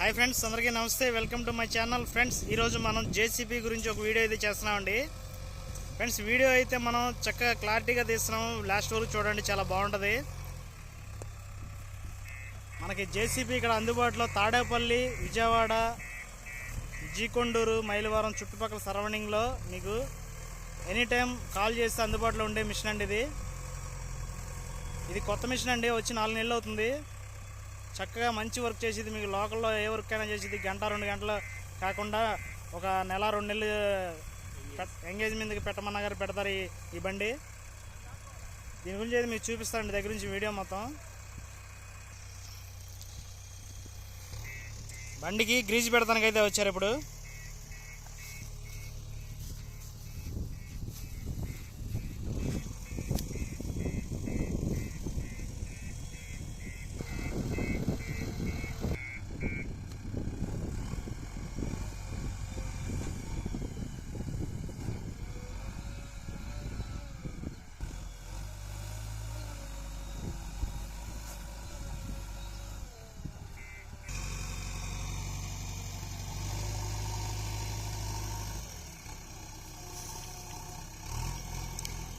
Hi friends అందరికీ నమస్తే. Welcome to my channel friends. ఈరోజు మనం జేసీబీ గురించి ఒక వీడియో అయితే చేస్తున్నామండి. ఫ్రెండ్స్ వీడియో అయితే మనం చక్కగా క్లారిటీగా తీస్తున్నాము. లాస్ట్ వరకు చూడండి చాలా బాగుంటుంది. మనకి జేసీబీ ఇక్కడ అందుబాటులో తాడేపల్లి విజయవాడ జీకొండూరు మైలవరం చుట్టుపక్కల సరౌండింగ్లో మీకు ఎనీ టైం కాల్ చేస్తే అందుబాటులో ఉండే మిషన్ అండి ఇది. ఇది కొత్త మిషన్ అండి వచ్చి నాలుగు నెలలు అవుతుంది. చక్కగా మంచి వర్క్ చేసేది మీకు లోకల్లో ఏ వర్క్ అయినా చేసేది గంట రెండు గంటలు కాకుండా ఒక నెల రెండు నెలలు ఎంగేజ్మెంట్కి పెట్టమన్న గారు పెడతారు ఈ బండి. దీని గురించి అయితే మీకు చూపిస్తానండి దగ్గర నుంచి వీడియో మొత్తం. బండికి గ్రీజ్ పెడతానికైతే వచ్చారు ఇప్పుడు.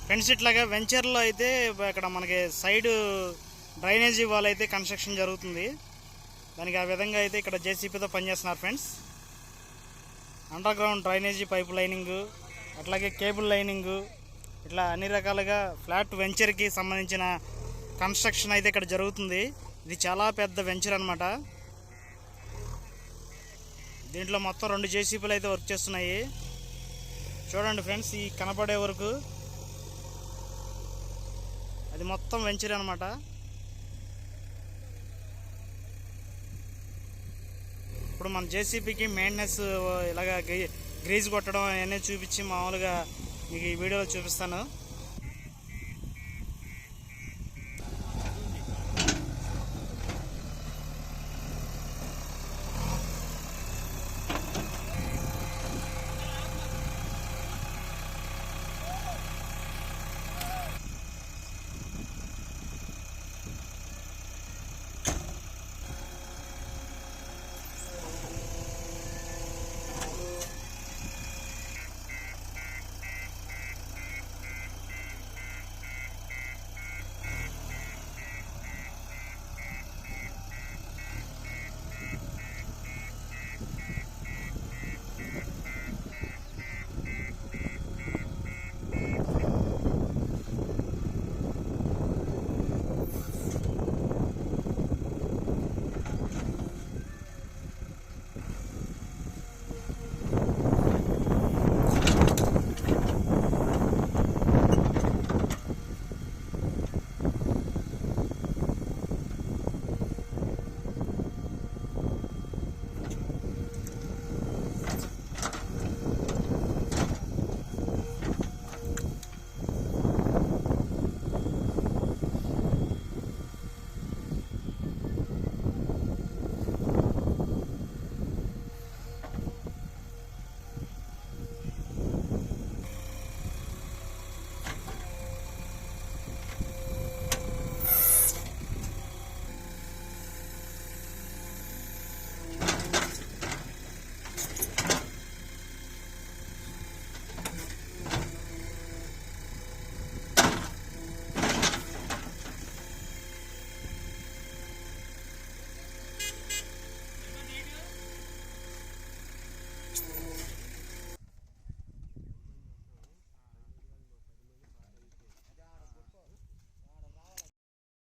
ఫ్రెండ్స్ ఇట్లాగా వెంచర్లో అయితే ఇక్కడ మనకి సైడ్ డ్రైనేజీ వాల్ అయితే కన్స్ట్రక్షన్ జరుగుతుంది. దానికి ఆ విధంగా అయితే ఇక్కడ జేసీపీతో పనిచేస్తున్నారు friends. Underground drainage pipe lining అట్లాగే కేబుల్ లైనింగ్ ఇట్లా అన్ని రకాలుగా ఫ్లాట్ వెంచర్కి సంబంధించిన కన్స్ట్రక్షన్ అయితే ఇక్కడ జరుగుతుంది. ఇది చాలా పెద్ద వెంచర్ అనమాట దీంట్లో మొత్తం రెండు జేసీపీలు అయితే వర్క్ చేస్తున్నాయి. చూడండి ఫ్రెండ్స్ ఈ కనపడే వరకు అది మొత్తం వెంచర్ అనమాట ఇప్పుడు మన జేసీబీకి మెయింటెనెన్స్ ఇలాగా గ్రీజ్ కొట్టడం అవన్నీ చూపించి మామూలుగా మీకు ఈ వీడియోలో చూపిస్తాను.